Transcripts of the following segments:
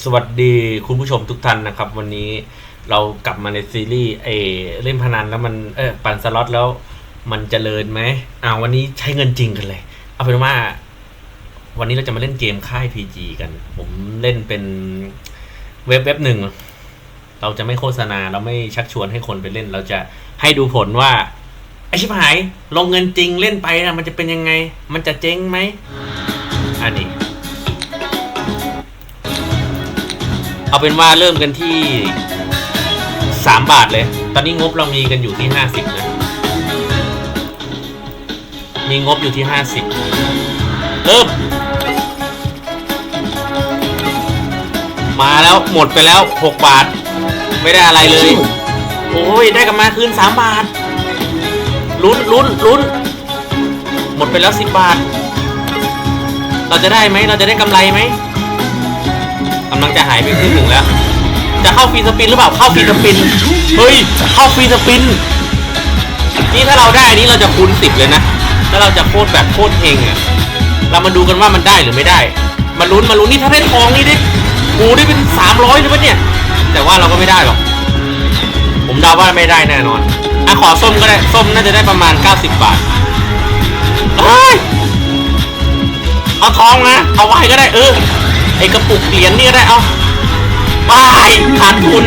สวัสดีคุณผู้ชมทุกท่านนะครับ วันนี้เรากลับมาในซีรีส์เอเล่นพนันแล้วมันเออปั่นสล็อตแล้วมันเจริญไหมอ่าวันนี้ใช้เงินจริงกันเลย เอาเป็นว่า วันนี้เราจะมาเล่นเกมค่าย PG กัน ผมเล่นเป็นเว็บเว็บหนึ่ง เราจะไม่โฆษณาเราไม่ชักชวนให้คนไปเล่น เราจะให้ดูผลว่าไอชิบหาย ลงเงินจริงเล่นไปนะมันจะเป็นยังไง มันจะเจ๊งไหม เอาเป็นว่าเริ่มกันที่สามบาทเลย ตอนนี้งบเรามีกันอยู่ที่ห้าสิบนะ มีงบอยู่ที่ห้าสิบเริ่ม มาแล้วหมดไปแล้วหกบาท ไม่ได้อะไรเลย โอ้ย ได้กลับมาคืนสามบาท ลุ้นลุ้นลุ้น หมดไปแล้วสิบบาท เราจะได้ไหม เราจะได้กำไรไหม กำลังจะหายไปครึ่งหนึ่งแล้ว จะเข้าฟรีสปินหรือเปล่าเข้าฟรีสปินเฮ้ยเข้าฟรีสปินนี่ถ้าเราได้อันนี้เราจะคูณสิบเลยนะแล้วเราจะโคตรแบบโคตรเฮงอะเรามาดูกันว่ามันได้หรือไม่ได้ มาลุ้นมาลุ้นนี่ถ้าได้ทองนี่ได้กูได้เป็นสามร้อยเลยปะเนี่ย แต่ว่าเราก็ไม่ได้หรอก ผมเดาว่าไม่ได้แน่นอนอะขอส้มก็ได้ส้มน่าจะได้ประมาณ 90 บาทเฮ้ยเอาทองนะเอาไว้ก็ได้เออ ไอกระปุกเหรียญนี่ได้เอาบายขาดทุน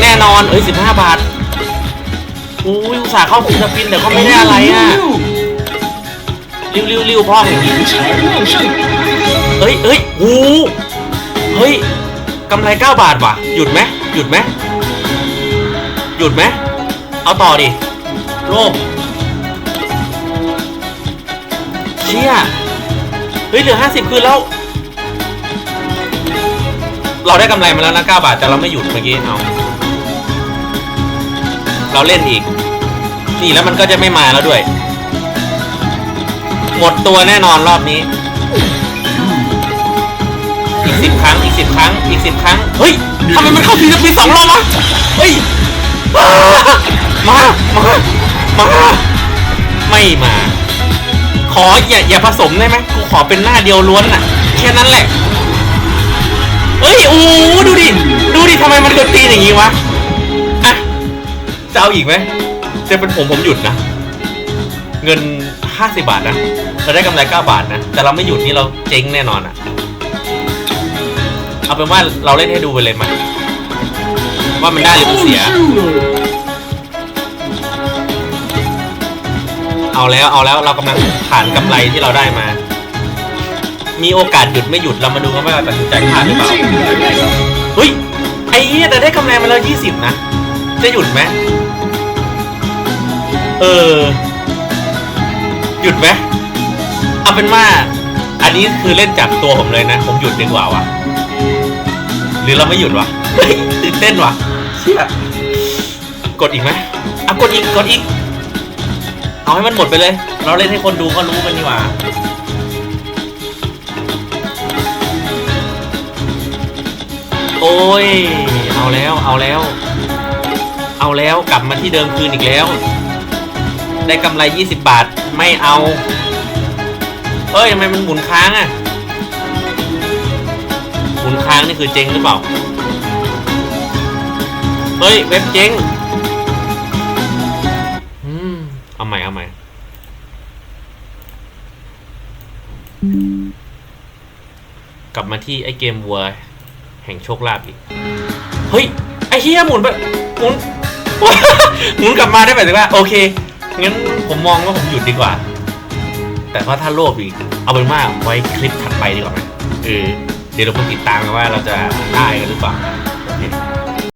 แน่นอน เอ้ยสิบห้าบาทอู้ยุสาห์เข้าฟิลิปปินแต่ก็ไม่ได้อะไรอะริ้วริ้วริ้วพ่อเอ้ยเอ้ยหูเฮ้ยกำไรเก้าบาทว่ะ หยุดไหมหยุดไหมหยุดไหมเอาต่อดิโลกเชี่ยเฮ้ยเหลือห้าสิบคืนแล้ว เราได้กำไรมาแล้วนะ9บาท แต่เราไม่หยุดเมื่อกี้เอาเราเล่นอีก นี่แล้วมันก็จะไม่มาแล้วด้วย หมดตัวแน่นอนรอบนี้ อีกสิบครั้ง อีกสิบครั้ง อีกสิบครั้ง เฮ้ยทำไมมันเข้าฟิลิปปินส์สองรอบวะเฮ้ยมา มา มา ไม่มา ขออย่าอย่าผสมได้ไหมกูขอเป็นหน้าเดียวล้วนน่ะ แค่นั้นแหละ เฮ้ยโอ้ดูดิ ดูดิทำไมมันกดตีนอย่างงี้วะ อะ จะเอาอีกไหมจะเป็นผมผมหยุดนะ เงิน 50 บาทนะ เราได้กำไร 9 บาทนะ แต่เราไม่หยุดนี่เราเจ๊งแน่นอนอะเอาเป็นว่าเราเล่นให้ดูไปเลยมาว่ามันได้หรือมันเสีย เอาแล้วเอาแล้วเรากำลังผ่านกำไรที่เราได้มา มีโอกาสหยุดไม่หยุดเรามาดูกันว่าตัดสินใจพลาดหรือเปล่าเฮ้ยไอ้เหี้ยแต่ได้กำไรมาแล้วยี่สิบนะ จะหยุดไหมเออ หยุดไหมเอาเป็นว่า อันนี้คือเล่นจากตัวผมเลยนะ ผมหยุดดีกว่าวะหรือเราไม่หยุดวะตื่นเต้นวะเชี่ยกดอีกไหมอะกดอีกกดอีก เอาให้มันหมดไปเลย เราเล่นให้คนดูก็รู้กันดีกว่า ย เอาแล้ว เอาแล้ว เอาแล้วกลับมาที่เดิมคืนอีกแล้ว ได้กำไร 20 บาท ไม่เอาเฮ้ยทำไมมันหมุนค้างอะ่ะ หมุนค้างนี่คือเจ๊งหรือเปล่า เฮ้ย เว็บเจ๊งอืมเอาใหม่ เอาใหม่กลับมาที่ไอเกมวัว ห่งโชคลาภอีก เฮ้ย ไอเฮียหมุนไปหมุน หมุนกลับมาได้แบบว่า โอเค งั้นผมมองว่าผมหยุดดีกว่า แต่ว่าถ้าโลภอีก เอาเป็นว่าไว้คลิปถัดไปดีกว่าไหมเออ เดี๋ยวเราไปติดตามกันว่าเราจะได้กันหรือเปล่า